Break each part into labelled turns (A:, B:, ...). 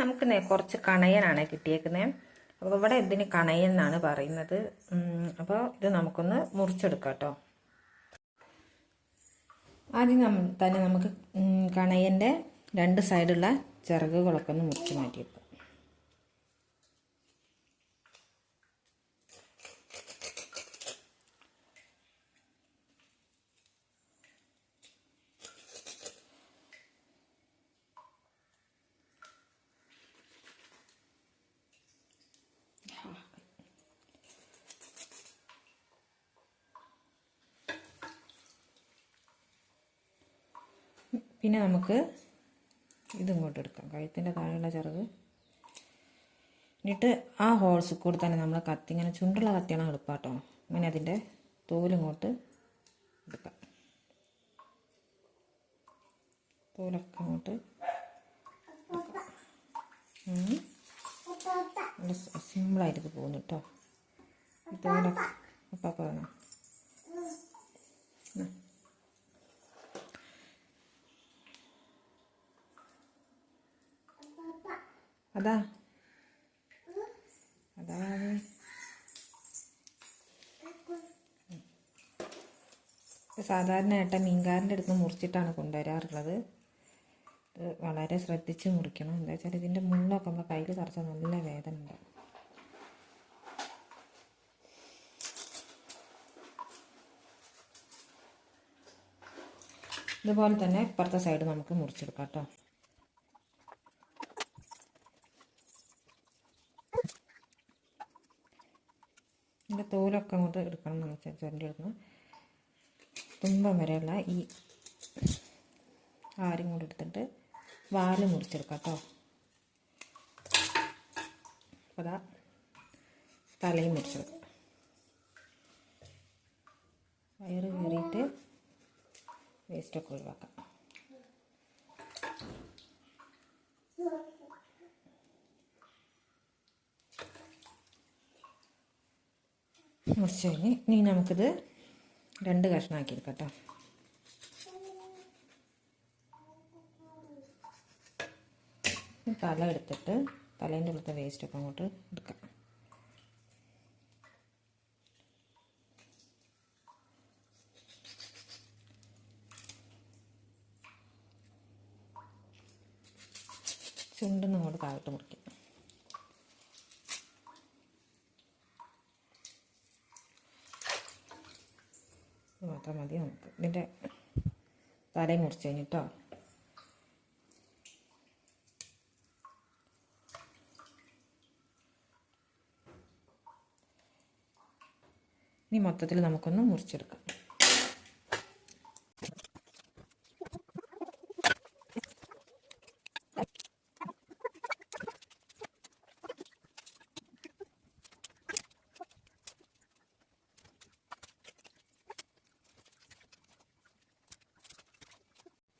A: നമുക്ക് കുറച്ച് കണയനാണ് കിട്ടിയേക്കുന്നത് അപ്പോൾ ഇവിടെ ഇതിന് കണയൻ എന്നാണ് പറയുന്നത്. അപ്പോൾ ഇത് നമുക്കൊന്ന് മുറിച്ചെടുക്കാം കേട്ടോ. ആദ്യം തന്നെ നമുക്ക് കണയന്റെ രണ്ട് സൈഡുള്ള ചിറകുകളൊക്കെ ഒന്ന് മുറിച്ച് മാറ്റിയെടുക്കാം പിന്നെ നമുക്ക് ഇതിങ്ങോട്ട് എടുക്കാം. കഴുത്തിന്റെ താഴെയുള്ള ചിറക് എന്നിട്ട് ആ ഹോൾസിൽ കൂടി തന്നെ നമ്മൾ കത്തി ഇങ്ങനെ ചുണ്ടുള്ള കത്തിയാണ് എളുപ്പാട്ടോ അങ്ങനെ അതിന്റെ തോലിങ്ങോട്ട് എടുക്കാം. തോലൊക്കെ അങ്ങോട്ട്. നല്ല സിമ്പിളായിട്ട് പോകുന്നു കേട്ടോ. തോലൊക്കെ അപ്പം വേണം അതാ. അതാ. സാധാരണ ഏട്ട മീൻകാരന്റെ അടുത്ത് മുറിച്ചിട്ടാണ് കൊണ്ടുവരാറുള്ളത്. ഇത് വളരെ ശ്രദ്ധിച്ച് മുറിക്കണം. എന്താ വെച്ചാൽ ഇതിന്റെ മുള്ളൊക്കെ നമ്മൾ കയ്യിൽ തറച്ച നല്ല വേദന ഉണ്ട്. ഇതുപോലെ തന്നെ ഇപ്പുറത്തെ സൈഡ് നമുക്ക് മുറിച്ചെടുക്കാം കേട്ടോ. ഇതിന്റെ തോലൊക്കെ അങ്ങോട്ട് എടുക്കണം എന്ന് വെച്ചാൽ ചുരണ്ടി എടുക്കണം. തുമ്പം വരെയുള്ള ഈ ആരും കൂടെ എടുത്തിട്ട് വാൽ മുറിച്ചെടുക്കാം കേട്ടോ. അതാ തലയും മുറിച്ചെടുക്കാം. വയറ് കയറിയിട്ട് വേസ്റ്റൊക്കെ ഒഴിവാക്കാം. മുറിച്ച് കഴിഞ്ഞ് ഇനി നമുക്കിത് രണ്ട് കഷ്ണമാക്കി എടുക്കാം കേട്ടോ തല എടുത്തിട്ട് തലേന്റെ ഉള്ളത്തെ വേസ്റ്റൊക്കെ അങ്ങോട്ട് എടുക്കാം. ചുണ്ടെന്ന് അങ്ങോട്ട് താഴോട്ട് ഇത് മാത്രം മതി നമുക്ക്. ഇതിന്റെ തലയും മുറിച്ച് കഴിഞ്ഞിട്ടോ ഇനി മൊത്തത്തിൽ നമുക്കൊന്ന് മുറിച്ചെടുക്കാം.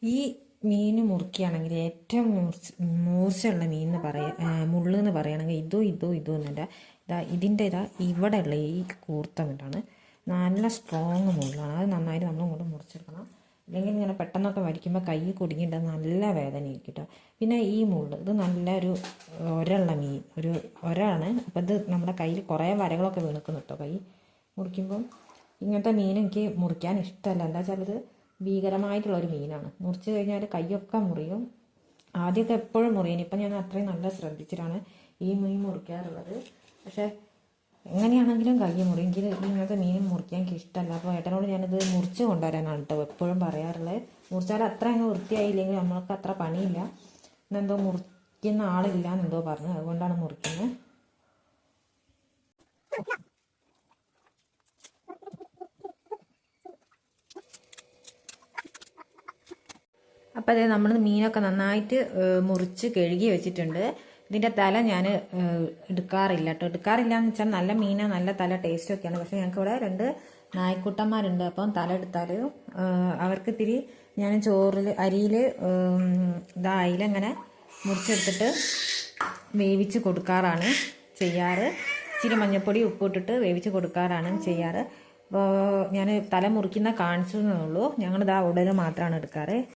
A: ഈ മീൻ മുറുക്കിയാണെങ്കിൽ ഏറ്റവും മൂർച്ച മൂർച്ചയുള്ള മീൻ എന്ന് പറയാ മുള്ളു എന്ന് പറയുകയാണെങ്കിൽ ഇതോ ഇതോ ഇതോ എന്നല്ല. ഇതാ ഇതിന്റെ ഇതാ ഇവിടെയുള്ള ഈ കൂർത്ത മുള്ളാണ് നല്ല സ്ട്രോങ് മുള്ളാണ്. അത് നന്നായിട്ട് നമ്മൾ ഇങ്ങോട്ട് മുറിച്ചെടുക്കണം. അല്ലെങ്കിൽ ഇങ്ങനെ പെട്ടെന്നൊക്കെ വലിക്കുമ്പോൾ കൈ കുടുങ്ങിയിട്ട് നല്ല വേദനയായിരിക്കും കേട്ടോ പിന്നെ ഈ മുള്ള് ഇത് നല്ലൊരു ഒരള്ള മീൻ ഒരു ഒരാണ് അപ്പോൾ ഇത് നമ്മുടെ കയ്യിൽ കുറേ വരകളൊക്കെ വീണക്കുന്നു കേട്ടോ കൈ മുറിക്കുമ്പോൾ ഇങ്ങനത്തെ മീൻ എനിക്ക് മുറിക്കാൻ ഇഷ്ടമല്ല. എന്താ വെച്ചാൽ ഇത് ഭീകരമായിട്ടുള്ള ഒരു മീനാണ്. മുറിച്ച് കഴിഞ്ഞാൽ കൈയൊക്കെ മുറിയും. ആദ്യമൊക്കെ എപ്പോഴും മുറിയും. ഇപ്പം ഞാൻ അത്രയും നല്ല ശ്രദ്ധിച്ചിട്ടാണ് ഈ മീൻ മുറിക്കാറുള്ളത്. പക്ഷേ എങ്ങനെയാണെങ്കിലും കൈ മുറിയും. എനിക്ക് ഇങ്ങനത്തെ മീൻ മുറിക്കാൻ എനിക്ക് ഇഷ്ടമല്ല. അപ്പോൾ ഏട്ടനോട് ഞാനിത് മുറിച്ച് കൊണ്ടുവരാനാണ് കേട്ടോ എപ്പോഴും പറയാറുള്ളത്. മുറിച്ചാൽ അത്ര അങ്ങ് വൃത്തിയായില്ലെങ്കിൽ നമ്മൾക്ക് അത്ര പണിയില്ല. എന്നെന്തോ മുറിക്കുന്ന ആളില്ല എന്നെന്തോ പറഞ്ഞു. അതുകൊണ്ടാണ് മുറിക്കുന്നത്. അപ്പോൾ അതായത് നമ്മൾ മീനൊക്കെ നന്നായിട്ട് മുറിച്ച് കഴുകി വെച്ചിട്ടുണ്ട്. ഇതിന്റെ തല ഞാൻ എടുക്കാറില്ല കേട്ടോ എടുക്കാറില്ല എന്ന് വെച്ചാൽ നല്ല മീന നല്ല തല ടേസ്റ്റ് ഒക്കെയാണ് പക്ഷേ ഞങ്ങൾക്ക് ഇവിടെ രണ്ട് നായ്ക്കുട്ടന്മാരുണ്ട്. അപ്പം തല എടുത്താൽ അവർക്ക് ഇത്തിരി ഞാൻ ചോറിൽ അരിയിൽ ഇതാ അയിലങ്ങനെ മുറിച്ചെടുത്തിട്ട് വേവിച്ച് കൊടുക്കാറാണ് ചെയ്യാറ്. ഇച്ചിരി മഞ്ഞൾപ്പൊടി ഉപ്പിട്ടിട്ട് വേവിച്ച് കൊടുക്കാറാണ് ചെയ്യാറ്. അപ്പോൾ ഞാൻ തല മുറിക്കുന്ന കാണിച്ചു എന്നുള്ളൂ ഞങ്ങളിതാ ഉടൽ മാത്രമാണ് എടുക്കാറ്.